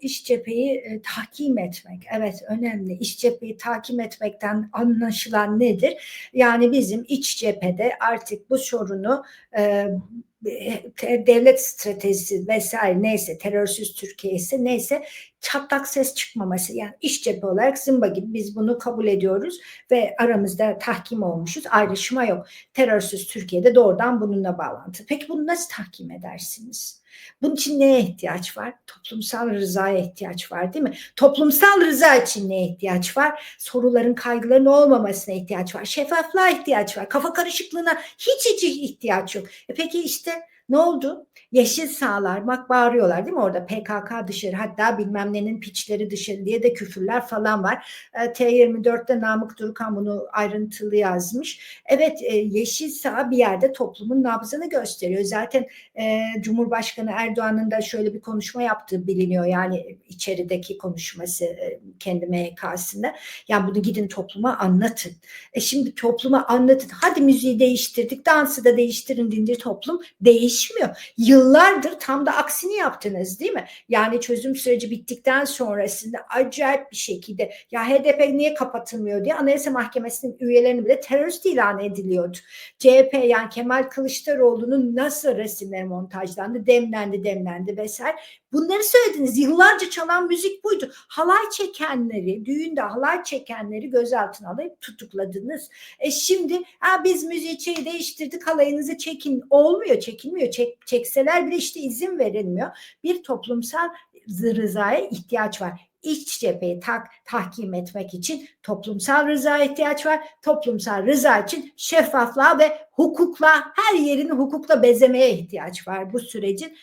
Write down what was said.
İş cepheyi e, tahkim etmek. Evet önemli. İş cepheyi tahkim etmekten anlaşılan nedir? Yani bizim iç cephede artık bu sorunu e, devlet stratejisi vesaire neyse terörsüz Türkiye ise neyse çatlak ses çıkmaması yani iş cephe olarak zımba gibi biz bunu kabul ediyoruz ve aramızda tahkim olmuşuz ayrışma yok. Terörsüz Türkiye'de doğrudan bununla bağlantı. Peki bunu nasıl tahkim edersiniz? Bunun için neye ihtiyaç var? Toplumsal rızaya ihtiyaç var değil mi? Toplumsal rıza için neye ihtiyaç var? Soruların, kaygıların olmamasına ihtiyaç var. Şeffaflığa ihtiyaç var. Kafa karışıklığına hiç hiç ihtiyaç yok. E peki işte sister ne oldu? Yeşil sağlar bak bağırıyorlar değil mi orada PKK dışarı hatta bilmem nenin piçleri dışarı diye de küfürler falan var. E, T24'te Namık Durukan bunu ayrıntılı yazmış. Evet e, yeşil sağ bir yerde toplumun nabzını gösteriyor. Zaten e, Cumhurbaşkanı Erdoğan'ın da şöyle bir konuşma yaptığı biliniyor. Yani içerideki konuşması e, kendi MHK'sında. Ya bunu gidin topluma anlatın. E şimdi topluma anlatın. Hadi müziği değiştirdik, dansı da değiştirin deyince toplum değişmiyor. Yıllardır tam da aksini yaptınız değil mi? Yani çözüm süreci bittikten sonrasında acayip bir şekilde ya HDP niye kapatılmıyor diye Anayasa Mahkemesi'nin üyelerini bile terörist ilan ediliyordu. CHP yani Kemal Kılıçdaroğlu'nun nasıl resimleri montajlandı, demlendi, demlendi vesaire. Bunları söylediniz. Yıllarca çalan müzik buydu. Halay çekenleri, düğünde halay çekenleri gözaltına alıp tutukladınız. E şimdi ha biz müziği değiştirdik halayınızı çekin. Olmuyor, çekilmiyor. Çek, çekseler bile işte izin verilmiyor. Bir toplumsal rızaya ihtiyaç var. İç cepheyi tak, tahkim etmek için toplumsal rızaya ihtiyaç var. Toplumsal rıza için şeffaflığa ve hukukla her yerini hukukla bezemeye ihtiyaç var bu sürecin.